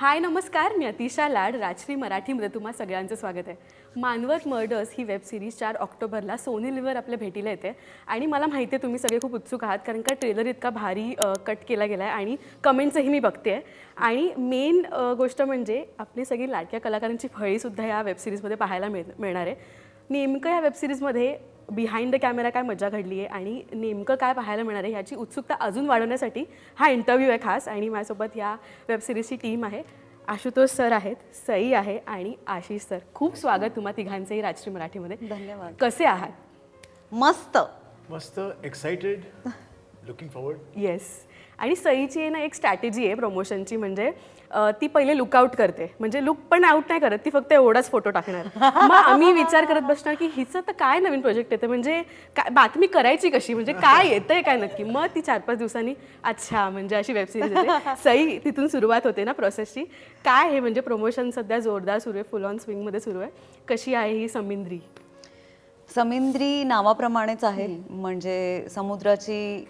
हाय नमस्कार. मी अतिशा लाड राजश्री मराठीमध्ये तुम्हा सगळ्यांचं स्वागत आहे. मानवत मर्डर्स ही वेब सिरीज चार ऑक्टोबरला सोनी लिव्हर आपल्या भेटीला येते. आणि मला माहिती आहे तुम्ही सगळे खूप उत्सुक आहात कारण का ट्रेलर इतका भारी कट केला गेला आहे आणि कमेंट्सही मी बघते. आणि मेन गोष्ट म्हणजे आपली सगळी लाडक्या कलाकारांची फळीसुद्धा या वेबसिरीजमध्ये पाहायला मिळ मिळणार आहे. नेमकं या वेबसिरीजमध्ये बिहाइंड द कॅमेरा काय मजा घडली आहे आणि नेमकं काय पाहायला मिळणार आहे ह्याची उत्सुकता अजून वाढवण्यासाठी हा इंटरव्ह्यू आहे खास आणि माझ्यासोबत या वेब सिरीजची टीम आहे. आशुतोष सर आहेत सई आहे आणि आशिष सर खूप स्वागत तुम्हा तिघांचंही राजश्री मराठीमध्ये. धन्यवाद. कसे आहात? मस्त. मस्त एक्साइटेड लुकिंग फॉरवर्ड येस आणि सईची ना एक स्ट्रॅटेजी आहे प्रमोशनची म्हणजे ती पहिले लुकआउट करते. म्हणजे लुक पण आउट नाही करत ती फक्त एवढाच फोटो टाकणार. मग आम्ही विचार करत बसणार की हिचं तर काय नवीन प्रोजेक्ट येतं? म्हणजे काय बातमी करायची कशी? म्हणजे काय येतंय काय नक्की? मग ती चार पाच दिवसांनी अच्छा म्हणजे अशी वेबसिरीज येते. सई तिथून सुरुवात होते ना प्रोसेसची काय हे म्हणजे प्रमोशन सध्या जोरदार सुरू आहे फुल ऑन स्विंगमध्ये सुरू आहे. कशी आहे ही समिंद्री? समिंद्री नावाप्रमाणेच आहे. म्हणजे समुद्राची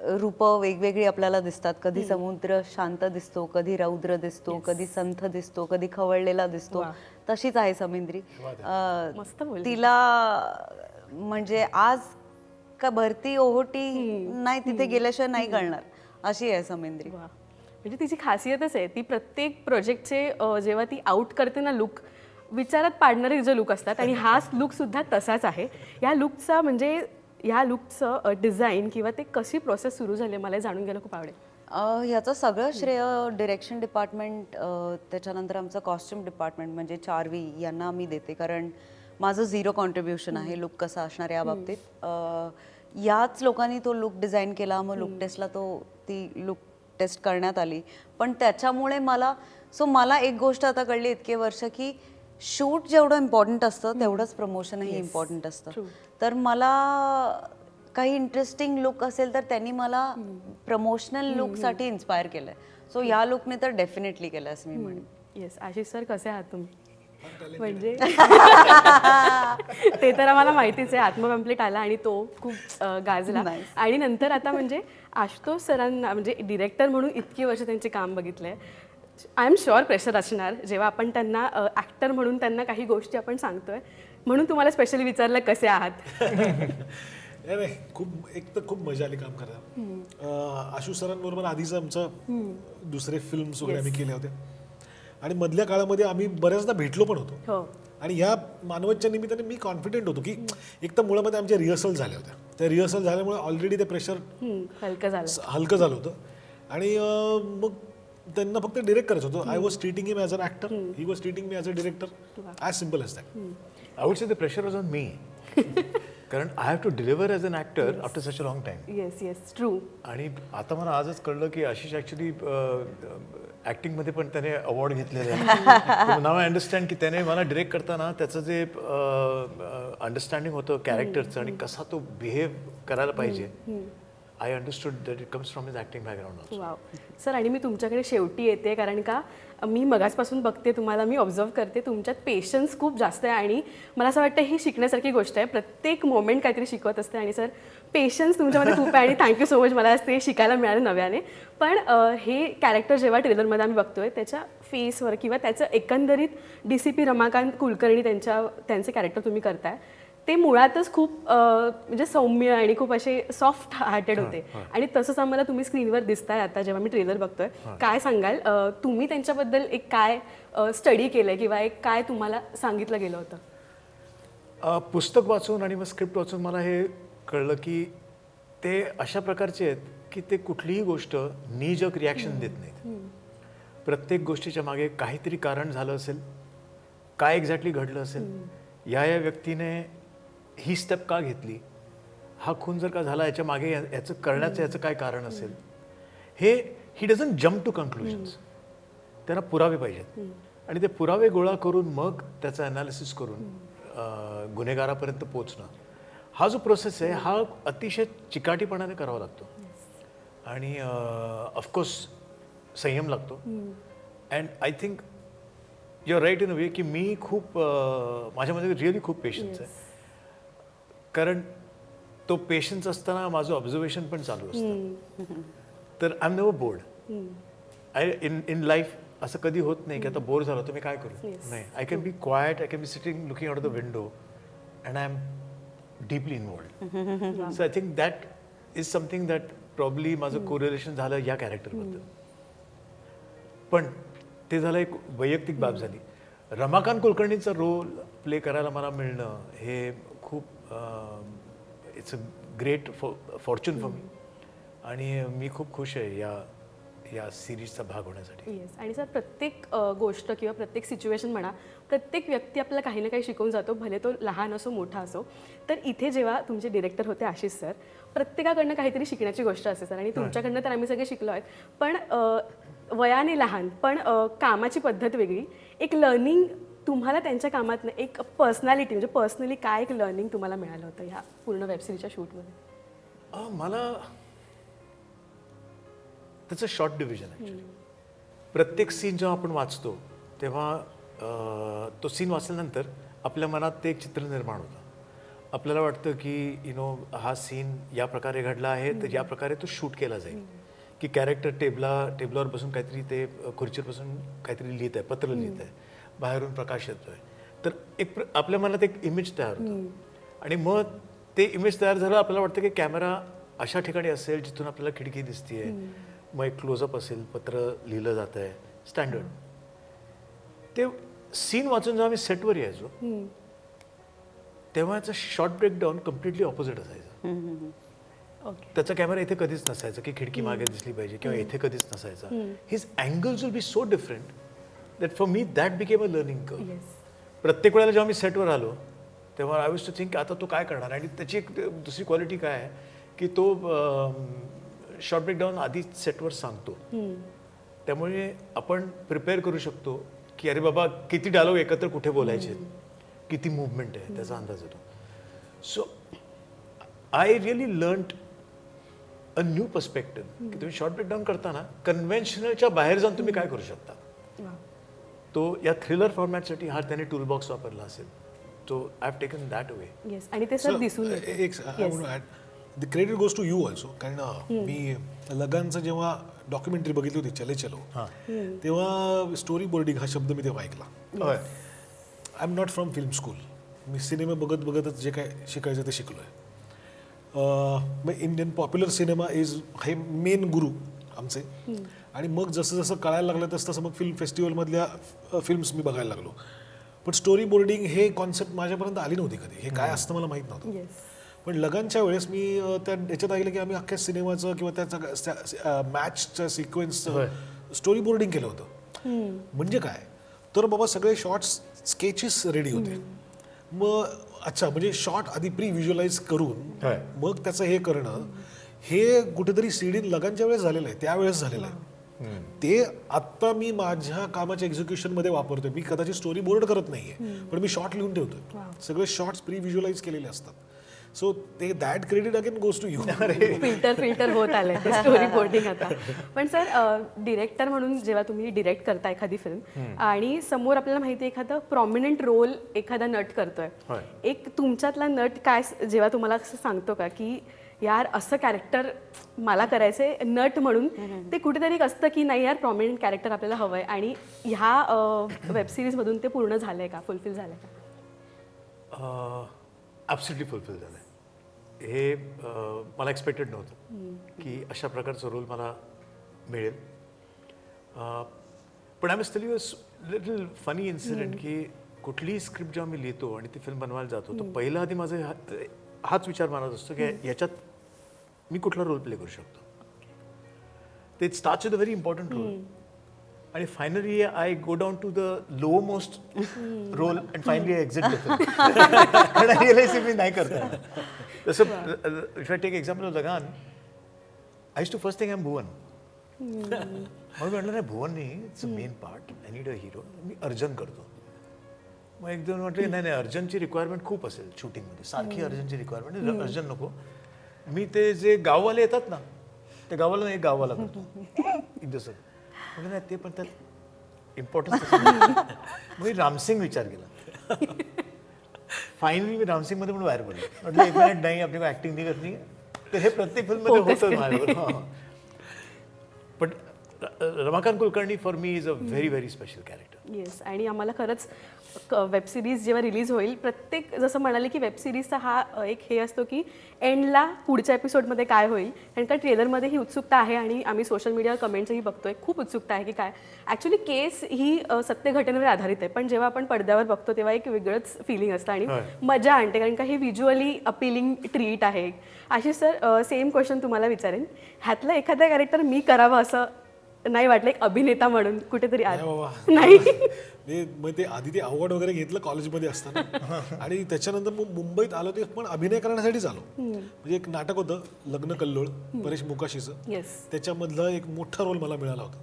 रूप वेगवेगळी आपल्याला दिसतात. कधी समुद्र शांत दिसतो कधी रौद्र दिसतो कधी संथ दिसतो कधी खवळलेला दिसतो. तशीच आहे समिंद्री. अ, मस्त बोलली. तिला म्हणजे आज का भरती ओहोटी नाही तिथे गेल्याशिवाय नाही कळणार. अशी आहे समिंद्री. म्हणजे तिची खासियतच आहे ती प्रत्येक प्रोजेक्टचे जेव्हा ती आउट करते ना लुक विचारात पाडणारे तिचे लुक असतात आणि हा लुक सुद्धा तसाच आहे. या लुकचा म्हणजे या लुकचं डिझाईन किंवा ते कशी प्रोसेस सुरू झाली मला जाणून घ्यायला खूप आवडेल. ह्याचं सगळं श्रेय डिरेक्शन डिपार्टमेंट त्याच्यानंतर आमचं कॉस्ट्युम डिपार्टमेंट म्हणजे चारवी यांना मी देते. कारण माझं झिरो कॉन्ट्रीब्युशन आहे लुक कसा असणार या बाबतीत. याच लोकांनी तो लुक डिझाईन केला मग लुक टेस्टला तो ती लुक टेस्ट करण्यात आली. पण त्याच्यामुळे मला सो मला एक गोष्ट आता कळली इतके वर्ष की शूट जेवढं इम्पॉर्टंट असतं तेवढंच प्रमोशनही इम्पॉर्टंट असतं. तर मला काही इंटरेस्टिंग लुक असेल तर त्यांनी मला प्रमोशनल लुकसाठी इन्स्पायर केलंय. सो या लुकने तर डेफिनेटली केलं असं मी म्हणेन. येस आशिष सर कसे आहात तुम्ही? म्हणजे? ते तर आम्हाला माहितीच आहे आत्मपॅम्पलेट आला आणि तो खूप गाजला. आणि नंतर आता म्हणजे आशुतोष सरांना म्हणजे डिरेक्टर म्हणून इतकी वर्ष त्यांचे काम बघितलंय. आय एम शुअर प्रेशर असणार जेव्हा आपण त्यांना ॲक्टर म्हणून त्यांना काही गोष्टी आपण सांगतोय. म्हणून तुम्हाला स्पेशली विचारलं कसे आहात? नाही नाही खूप एक तर खूप मजा आली काम करायला आशू सरांबरोबर आधीच आमचं दुसरे फिल्म्स वगैरे आम्ही केले होते. आणि मधल्या काळामध्ये आम्ही बऱ्याचदा भेटलो पण होतो. हो. आणि या मानवतच्या निमित्ताने मी कॉन्फिडेंट होतो की एक तर मुळामध्ये आमच्या रिहर्सल झाल्या होत्या त्या रिहर्सल झाल्यामुळे ऑलरेडी ते प्रेशर हलकं झालं. हलकं झालं होतं. आणि मग त्यांना फक्त डिरेक्ट करायचं होतं. I was treating him as an actor he was treating me as a director as simple as that I would say the pressure was on me. कारण I have to deliver as an actor after such a long time yes yes true आणि आता मला आजच कळलं की Ashish actually ॲक्टिंगमध्ये पण त्याने award घेतलेले आहे. नाव आय अंडरस्टँड की त्याने मला डिरेक्ट करताना त्याचं जे अंडरस्टँडिंग होतं कॅरेक्टरचं आणि कसा तो बिहेव करायला पाहिजे. I understood that it comes from his acting background wow sir आणि मी तुमच्याकडे शेवटी येते कारण का मी मगासपासून बघते तुम्हाला मी ऑब्झर्व करते तुमच्यात पेशन्स खूप जास्त आहे आणि मला असं वाटतं ही शिकण्यासारखी गोष्ट आहे. प्रत्येक मोमेंट काहीतरी शिकवत असते आणि सर पेशन्स तुमच्यामध्ये खूप आहे आणि थँक्यू सो मच मला ते शिकायला मिळालं नव्याने. पण हे कॅरेक्टर जेव्हा ट्रेलरमध्ये आम्ही बघतोय त्याच्या फेसवर किंवा त्याचं एकंदरीत D C P Ramakant Kulkarni त्यांच्या त्यांचे कॅरेक्टर तुम्ही करताय. ते मुळातच खूप म्हणजे सौम्य आणि खूप असे सॉफ्ट हार्टेड होते. आणि तसंच आम्हाला तुम्ही स्क्रीनवर दिसताय आता जेव्हा मी ट्रेलर बघतोय. काय सांगाल? तुम्ही त्यांच्याबद्दल एक काय स्टडी केलंय किंवा एक काय तुम्हाला सांगितलं गेलं होतं? पुस्तक वाचून आणि मग स्क्रिप्ट वाचून मला हे कळलं की ते अशा प्रकारचे आहेत की ते कुठलीही गोष्ट नीजक रिॲक्शन देत नाहीत. प्रत्येक गोष्टीच्या मागे काहीतरी कारण झालं असेल काय एक्झॅक्टली घडलं असेल या या व्यक्तीने ही स्टेप का घेतली? हा खून जर का झाला याच्या मागे याचं करण्याचं याचं काय कारण असेल? हे he doesn't jump to conclusions त्यांना पुरावे पाहिजेत. आणि ते पुरावे गोळा करून मग त्याचं अनालिसिस करून गुन्हेगारापर्यंत पोचणं हा जो प्रोसेस आहे हा अतिशय चिकाटीपणाने करावा लागतो. आणि ऑफकोर्स संयम लागतो. And I think you are right in a way की मी खूप माझ्यामध्ये रिअली खूप पेशन्स आहे. कारण तो पेशन्स असताना माझं ऑब्झर्वेशन पण चालू असतं. तर I am never bored I in in life असं कधी होत नाही की आता बोर झालं तर मी काय करू. नाही. I can be quiet I can be sitting looking out the window and I am deeply involved so I think that is something that probably माझं कोरिलेशन झालं या कॅरेक्टरबद्दल पण ते झालं एक वैयक्तिक बाब झाली. रमाकांत कुलकर्णीचा रोल प्ले करायला मला मिळणं हे खूप it's a great fortune for me आणि मी खूप खुश आहे या या सिरीजचा भाग होण्यासाठी. येस आणि सर प्रत्येक गोष्ट किंवा प्रत्येक सिच्युएशन म्हणा प्रत्येक व्यक्ती आपल्याला काही ना काही शिकवून जातो भले तो लहान असो मोठा असो. तर इथे जेव्हा तुमचे डिरेक्टर होते आशिष सर प्रत्येकाकडनं काहीतरी शिकण्याची गोष्ट असते सर आणि तुमच्याकडनं तर आम्ही सगळे शिकलो आहेत. पण वयाने लहान पण कामाची पद्धत वेगळी. एक लर्निंग तुम्हाला त्यांच्या कामातनं एक पर्सनॅलिटी म्हणजे पर्सनली काय एक लर्निंग तुम्हाला मिळालं होतं ह्या पूर्ण वेबसिरीजच्या शूटमध्ये अ, मला त्याचं शॉर्ट डिव्हिजन ॲक्च्युली प्रत्येक सीन जेव्हा आपण वाचतो तेव्हा अ, तो सीन वाचल्यानंतर आपल्या मनात ते एक चित्र निर्माण होतं. आपल्याला वाटतं की यु नो हा सीन या प्रकारे घडला आहे तर या प्रकारे तो शूट केला जाईल. की कॅरेक्टर टेबला टेबलावर बसून काहीतरी ते अ, खुर्चीवर बसून काहीतरी लिहित आहे पत्र लिहित आहे बाहेरून प्रकाश येतोय. तर एक प्र- आपल्या मनात एक इमेज तयार होतं. आणि मग ते इमेज तयार झालं आपल्याला वाटतं की कॅमेरा अशा ठिकाणी असेल जिथून आपल्याला खिडकी दिसतीये. मग एक क्लोजअप असेल पत्र लिहिलं जात आहे स्टँडर्ड ते सीन वाचून जेव्हा मी सेटवर यायचो तेव्हा याचं शॉर्ट ब्रेकडाऊन कम्प्लिटली ऑपोजिट असायचं. ओके त्याचा कॅमेरा इथे कधीच नसायचा की खिडकी मागे दिसली पाहिजे किंवा इथे कधीच नसायचा. His angles will be so different that for me that became a learning curve प्रत्येक वेळेला जेव्हा मी सेटवर आलो तेव्हा आय विश टू थिंक आता तो काय करणार? आणि त्याची एक दुसरी क्वालिटी काय आहे? की तो शॉर्ट ब्रेकडाऊन आधी सेटवर सांगतो. त्यामुळे आपण प्रिपेअर करू शकतो की अरे बाबा किती डायलॉग एकत्र कुठे बोलायचे? किती मुवमेंट आहे? त्याचा अंदाज येतो so I really learn a new perspective की तुम्ही शॉर्ट ब्रेकडाऊन करताना कन्व्हेन्शनलच्या बाहेर जाऊन तुम्ही काय करू शकता? तो या थ्रिलर फॉर्मॅटसाठी हा त्याने टूल बॉक्स वापरला असेल. तो I have taken that way yes आणि ते सर दिसून एक the credit goes to you also कारण अ, मी लगानचं जेव्हा डॉक्युमेंटरी बघितली होती चले चलो तेव्हा स्टोरी बोर्डिंग हा शब्द मी तेव्हा ऐकला. होय. I am not from film school me cinema बघत बघतच जे काय शिकायचं ते शिकलो आहे मग इंडियन पॉप्युलर सिनेमा इज हे मेन गुरु आमचे. आणि मग जसं जसं कळायला लागलं तसं तसं मग फिल्म फेस्टिवलमधल्या फिल्म्स मी बघायला लागलो. पण स्टोरी बोर्डिंग हे कॉन्सेप्ट माझ्यापर्यंत आली नव्हती कधी. हे काय असतं मला माहीत नव्हतं. पण लगानच्या वेळेस मी त्या याच्यात ऐकलं की आम्ही अख्ख्या सिनेमाचं किंवा त्याचं मॅचच्या सिक्वेन्सचं स्टोरी बोर्डिंग केलं होतं. म्हणजे काय? तर बाबा सगळे शॉर्ट्स स्केचेस रेडी होते. मग अच्छा म्हणजे शॉर्ट आधी प्री व्हिज्युअलाइज करून. मग त्याचं हे करणं हे कुठेतरी सीडीन लगानच्या वेळेस झालेलं आहे त्यावेळेस झालेलं आहे. ते आत्ता मी माझ्या कामाच्या एक्झिक्युशनमध्ये वापरतोय. मी कदाचित स्टोरी बोर्ड करत नाहीये पण मी शॉर्ट लिहून ठेवतोय. सगळे शॉर्ट्स प्री व्हिज्युअलाइज केलेले असतात. सो ते that credit again goes to you filter filter होत आलंय. ते स्टोरी बोर्डिंग आता. पण सर डिरेक्टर म्हणून जेव्हा तुम्ही डिरेक्ट करता एखादी फिल्म आणि समोर आपल्याला माहिती आहे एखादं प्रॉमिनंट रोल एखादा नट करतोय. एक तुमच्यातला नट काय स- जेव्हा तुम्हाला असं सांगतो का की यार असं कॅरेक्टर मला करायचंय नट म्हणून. ते कुठेतरी असतं की नाही यार प्रॉमिनंट कॅरेक्टर आपल्याला हवंय. आणि ह्या वेबसिरीजमधून ते पूर्ण झालंय का? फुलफिल झालंय का? ॲब्सुटली फुलफिल झालं हे अं, मला एक्सपेक्टेड नव्हतं की अशा प्रकारचा रोल मला मिळेल. पण I must tell you little funny incident की कुठलीही स्क्रिप्ट जेव्हा मी लिहितो आणि ती फिल्म बनवायला जातो तर पहिला आधी माझा हा- हाच विचार मानत असतो की याच्यात मी कुठला रोल प्ले करू शकतो? ते start with a very important role आणि finally I go down to the low most role and finally exit कारण रिअलाइज मी नाही करता. तसं if I take example of Lagaan I to first thing am Bhuvan मग मी म्हटलं नाही भुवन नाही it's a main part I need a hero मी अर्जन करतो. मग एक दोन म्हटले नाही नाही अर्जनची रिक्वायरमेंट खूप असेल शूटिंगमध्ये सारखी अर्जनची रिक्वायरमेंट अर्जन नको. मी ते जे गाववाले येतात ना ते गावाला नाही गावाला करतो. जसं म्हटलं नाही ते पण त्यात इम्पॉर्टन्स मी रामसिंग विचार केला. फायनली मी रामसिंगमध्ये पण बाहेर पडलो. म्हटलं एक मिनिट नाही आपली ऍक्टिंग नाही करत नाही तर हे प्रत्येक फिल्ममध्ये होतं माझ्याबरोबर हां. पण Ramakant Kulkarni for me is a very very special character yes आणि आम्हाला खरंच वेब सिरीज जेव्हा रिलीज होईल प्रत्येक जसं म्हणाले की वेब सिरीजचा हा एक हे असतो की एंडला पुढच्या एपिसोडमध्ये काय होईल? कारण का ट्रेलरमध्ये ही उत्सुकता आहे आणि आम्ही सोशल मीडियावर कमेंट्सही बघतोय. खूप उत्सुकता आहे की काय? ॲक्च्युली केस ही सत्य घटनेवर आधारित आहे. पण जेव्हा आपण पडद्यावर बघतो तेव्हा एक वेगळंच फिलिंग असतं आणि. मजा आणते. कारण का हे व्हिज्युअली अपिलिंग ट्रीट आहे आशिष सर सेम क्वेश्चन तुम्हाला विचारेन. ह्यातलं एखादं कॅरेक्टर मी करावं असं नाही वाटलं एक अभिनेता म्हणून कुठेतरी आज नाही बाबा. नाही. मी मग ते आधी ते अवॉर्ड वगैरे घेतलं कॉलेजमध्ये असताना. आणि त्याच्यानंतर मग मुंबईत आलो ते पण अभिनय करण्यासाठीच आलो. म्हणजे एक नाटक होतं लग्न कल्लोळ परेश मुकाशीचं. येस त्याच्यामधलं एक मोठा रोल मला मिळाला होता.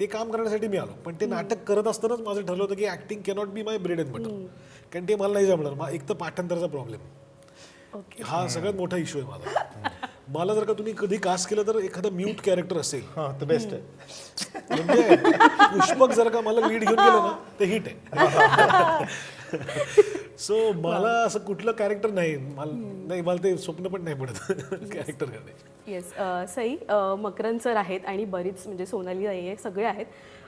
ते काम करण्यासाठी मी आलो. पण ते नाटक करत असतानाच माझं ठरलं होतं की acting cannot be my bread and butter कारण ते मला नाही जमणार. मा- एक तर पाठांतरचा प्रॉब्लेम ओके हा सगळ्यात मोठा इश्यू आहे माझा. मला जर का तुम्ही कधी कास्ट केलं तर एखादं म्यूट कॅरेक्टर असेल. हां द बेस्ट आहे. म्हणजे पुष्पक जर का मला लीड घेऊन गेलं ना ते हिट आहे. सो मला असं कुठलं कॅरेक्टर नाही. मला नाही मला ते स्वप्न पण नाही पडत. कॅरेक्टर करण्याची येस सई मकरन सर आहेत आणि बरीच म्हणजे सोनाली आई आहे सगळे आहेत.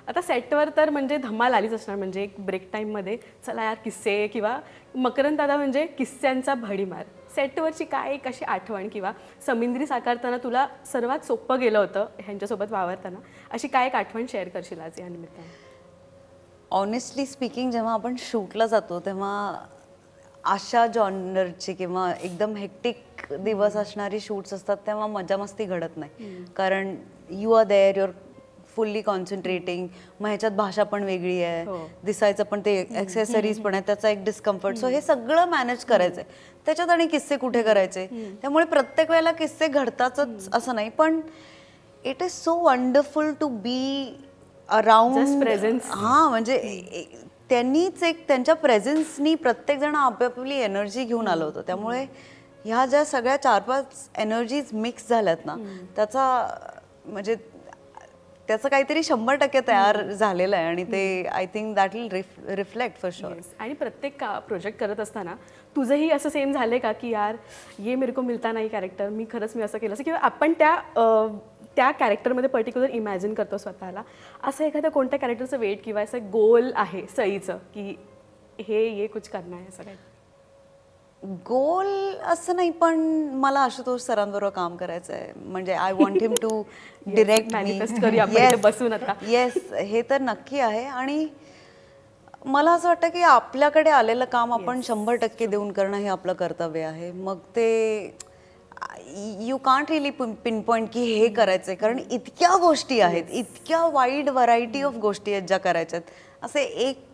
आता सेटवर तर म्हणजे धमाल आलीच असणार म्हणजे एक ब्रेक टाईममध्ये चला यार किस्से किंवा मकरन दादा म्हणजे किस्स्यांचा भडीमार. सेटवरची काय एक अशी आठवण किंवा समिंद्री साकारताना तुला सर्वात सोपं गेलं होतं ह्यांच्यासोबत वावरताना? अशी काय एक आठवण शेअर करशील आज या निमित्ताने? ऑनेस्टली स्पीकिंग जेव्हा आपण शूटला जातो तेव्हा अशा जॉनरची किंवा एकदम हेक्टिक दिवस असणारी शूट्स असतात तेव्हा मजा मस्ती घडत नाही. कारण you are there your fully concentrating मग ह्याच्यात भाषा पण वेगळी हो. आहे दिसायचं पण ते ॲक्सेसरीज पण आहे त्याचा एक डिस्कम्फर्ट सो हे सगळं मॅनेज करायचंय. त्याच्यात आणि किस्से कुठे करायचे? त्यामुळे प्रत्येक वेळेला किस्से घडतातच असं नाही. पण it is so wonderful to be around presence. हा म्हणजे त्यांनीच एक त्यांच्या प्रेझेन्सनी प्रत्येक जण आपापली एनर्जी घेऊन आलं होतं. त्यामुळे ह्या ज्या सगळ्या चार पाच एनर्जीज मिक्स झाल्यात ना त्याचा म्हणजे त्याचं काहीतरी शंभर टक्के तयार झालेलं आहे आणि ते I think that will reflect for sure. आणि प्रत्येक का प्रोजेक्ट करत असताना तुझंही असं सेम झालंय का की यार ये मेरे को मिळता नाही कॅरेक्टर मी खरंच मी असं केलं असं? किंवा आपण त्या त्या कॅरेक्टरमध्ये पर्टिक्युलर इमॅजिन करतो स्वतःला. असं एखाद्या कोणत्या कॅरेक्टरचं वेट किंवा असं गोल आहे सईचं की हे ये कुछ करना आहे असं काय गोल असं नाही पण मला आशुतोष सरांबरोबर काम करायचं आहे म्हणजे I want him to direct इथे बसून आता. येस हे तर नक्की आहे. आणि मला असं वाटतं की आपल्याकडे आलेलं काम आपण शंभर टक्के देऊन करणं हे आपलं कर्तव्य आहे. मग ते you can't really pinpoint की हे करायचंय कारण इतक्या गोष्टी आहेत. इतक्या वाईड व्हरायटी ऑफ गोष्टी आहेत ज्या करायच्या आहेत असे एक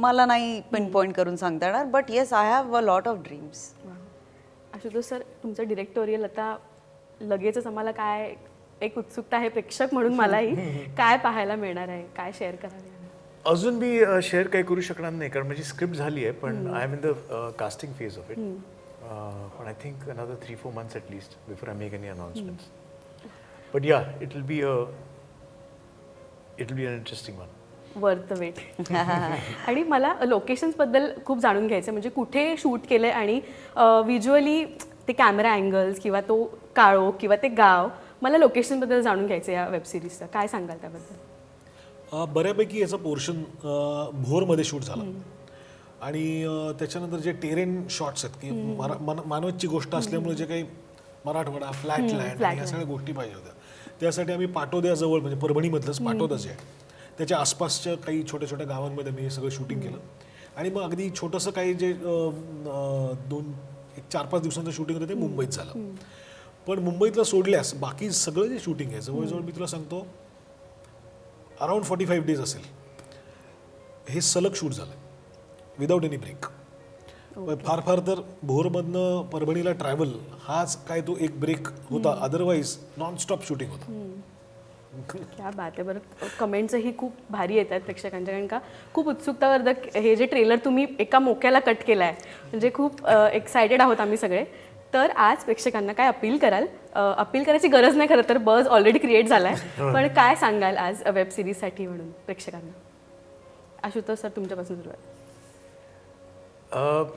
मला नाही पिन पॉईंट करून सांगता येणार but yes I have a lot of dreams Ashutosh sir तुमचं डिरेक्टोरियल आता लगेचच आम्हाला काय एक उत्सुकता आहे प्रेक्षक म्हणून मलाही काय पाहायला मिळणार आहे काय शेअर करावे अजून मी शेअर काही करू शकणार नाही कारण माझी स्क्रिप्ट झाली आहे पण I am in the casting phase of it पण I think another three four months at least before I make any announcements but yeah it will be it will be an interesting one worth wait आणि मला लोकेशन्सबद्दल खूप जाणून घ्यायचं म्हणजे कुठे shoot केलं आहे आणि व्हिज्युअली ते कॅमेरा अँगल्स किंवा तो काळो किंवा ते गाव मला लोकेशनबद्दल जाणून घ्यायचं या वेब सिरीजचं काय सांगाल त्याबद्दल? बऱ्यापैकी याचा पोर्शन भोरमध्ये शूट झाला. आणि त्याच्यानंतर जे टेरेन शॉट्स आहेत की मानवतची गोष्ट असल्यामुळे जे काही मराठवाडा फ्लॅट लँड ह्या सगळ्या गोष्टी पाहिजे होत्या. त्यासाठी आम्ही पाटोद्याजवळ म्हणजे परभणीमधलंच पाटोदा जे आहे त्याच्या आसपासच्या काही छोट्या छोट्या गावांमध्ये मी हे सगळं शूटिंग केलं. आणि मग अगदी छोटंसं काही जे दोन एक चार पाच दिवसांचं शूटिंग होतं ते मुंबईत झालं. पण मुंबईतलं सोडल्यास बाकी सगळं जे शूटिंग आहे जवळजवळ मी तुला सांगतो अराउंड फॉर्टी फाईव्ह डेज असेल. हे सलग शूट झालं. विदाऊट एनी ब्रेक फार फार तर भोरमधनं परभणीला ट्रॅव्हल हाच काय तो एक ब्रेक होता. अदरवाईज नॉन स्टॉप शूटिंग होतं. क्या बात आहे बरं कमेंट्सही खूप भारी येत आहेत प्रेक्षकांच्या कारण का खूप उत्सुकतावर्धक हे जे ट्रेलर तुम्ही एका मोक्याला कट केला आहे म्हणजे खूप एक्सायटेड आहोत आम्ही सगळे. तर आज प्रेक्षकांना काय अपील कराल? अपील करायची गरज नाही खरं तर बज ऑलरेडी क्रिएट झाला आहे पण काय सांगाल आज वेब सिरीजसाठी म्हणून प्रेक्षकांना? आशुतोष सर तुमच्यापासून सुरुवात.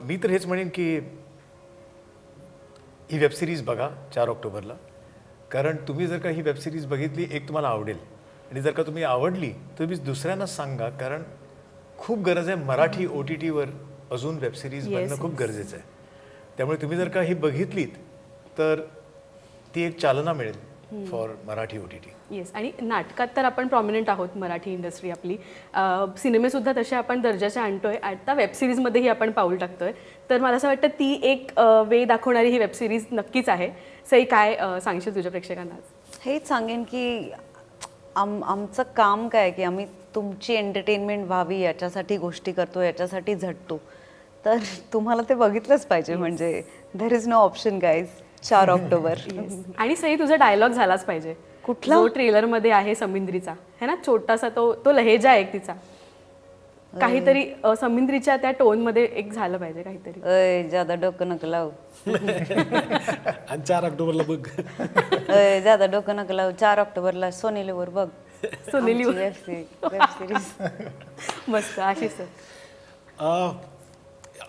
मी तर हेच म्हणेन की ही वेब सिरीज बघा चार ऑक्टोबरला. कारण तुम्ही जर का ही वेबसिरीज बघितली एक तुम्हाला आवडेल. आणि जर का तुम्ही आवडली तर तुम्ही दुसऱ्यांना सांगा कारण खूप गरज आहे मराठी ओ टी टीवर अजून वेबसिरीज बनणं खूप. गरजेचं आहे. त्यामुळे तुम्ही जर का ही बघितलीत तर ती एक चालना मिळेल. For Marathi O T T yes आणि नाटकात तर आपण प्रॉमिनंट आहोत मराठी इंडस्ट्री आपली. सिनेमेसुद्धा तसे आपण दर्जाचे आणतोय. आता वेबसिरीजमध्येही आपण पाऊल टाकतोय. तर मला असं वाटतं ती एक वे दाखवणारी ही वेबसिरीज नक्कीच आहे. सई काय सांगशील तुझ्या प्रेक्षकांना? हेच सांगेन की आम आमचं काम काय आहे की आम्ही तुमची एंटरटेनमेंट व्हावी याच्यासाठी गोष्टी करतो याच्यासाठी झटतो. तर तुम्हाला ते बघितलंच पाहिजे म्हणजे there is no option guys चार ऑक्टोबर. आणि सई तुझा डायलॉग झालाच पाहिजे. कुठला? जो ट्रेलरमध्ये आहे समिंद्रीचा. है ना? छोटासा तो तो लहेजा आहे एक तिचा. काहीतरी समिंद्रीच्या त्या टोनमध्ये एक झालं पाहिजे काहीतरी. अय ज्यादा डोकं नका लावू. आणि चार ऑक्टोबरला बघ. अय ज्यादा डोकं नका लावू. चार ऑक्टोबरला सोनेलीवर बघ. सोनेली वेब सिरीज मस्त आशिष सर अं,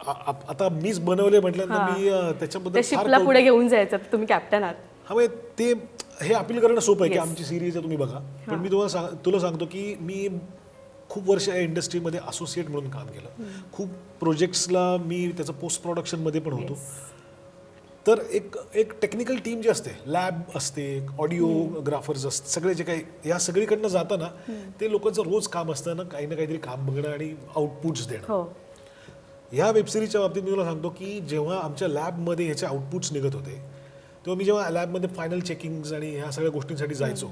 आ- आ- आता मीच बनवले म्हटल्यानंतर मी अं, त्याच्याबद्दल फार शिपला पुढे घेऊन जायचं तर तुम्ही कॅप्टन आहात. हा म्हणजे ते हे अपील करणं सोपं आहे की आमची सिरीज आहे तुम्ही बघा. पण मी तुम्हाला सांग तुला सांगतो की मी खूप वर्ष या इंडस्ट्रीमध्ये असोसिएट म्हणून काम केलं. खूप प्रोजेक्ट्सला मी त्याचं पोस्ट प्रोडक्शनमध्ये पण होतो. तर एक एक टेक्निकल टीम जी असते लॅब असते ऑडिओग्राफर्स असते सगळे जे काही या सगळीकडनं जाताना ते लोकांचं रोज काम असतं ना काही ना काहीतरी काम बघणं आणि आउटपुट्स देणं. हो. ह्या वेबसिरीजच्या बाबतीत मी तुला सांगतो की जेव्हा आमच्या लॅबमध्ये ह्याचे आउटपुट्स निघत होते तेव्हा मी जेव्हा लॅबमध्ये फायनल चेकिंग्स आणि ह्या सगळ्या गोष्टींसाठी जायचो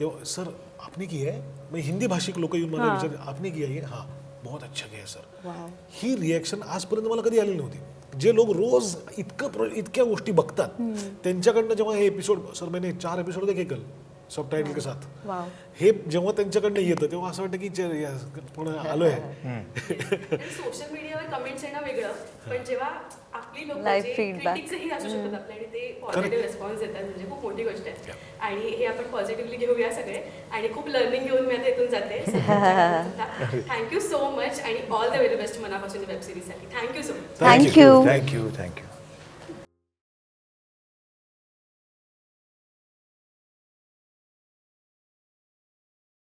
तेव्हा सर आपने की आहे म्हणजे हिंदी भाषिक लोक येऊन मला विचार आपने की आहे? हां बहुत अच्छा किया सर. ही रिॲक्शन आजपर्यंत मला कधी आलेली नव्हती. जे लोक रोज इतकं इतक्या गोष्टी बघतात त्यांच्याकडनं जेव्हा हे एपिसोड सर मैंने चार एपिसोड देखे कल. सब टायटल के साथ. वाव हे जेव्हा त्यांच्याकडनं येतं तेव्हा असं वाटतं की चे- या- पण आलोय. सोशल मीडियावर कमेंट्स येणं वेगळं. पण जेव्हा आपली लोक Live feedback. क्रिटिक्सही असू शकतात आपले आणि ते पॉझिटिव्ह रिस्पॉन्स देतात म्हणजे खूप मोठी गोष्ट आहे. आणि हे आपण पॉझिटिव्हली घेऊया सगळे. आणि खूप लर्निंग घेऊन मी आता इथून जाते. थँक्यू सो मच आणि ऑल द व्हेरी बेस्ट मनापासून web सिरीजसाठी thank you so much you. Thank you thank you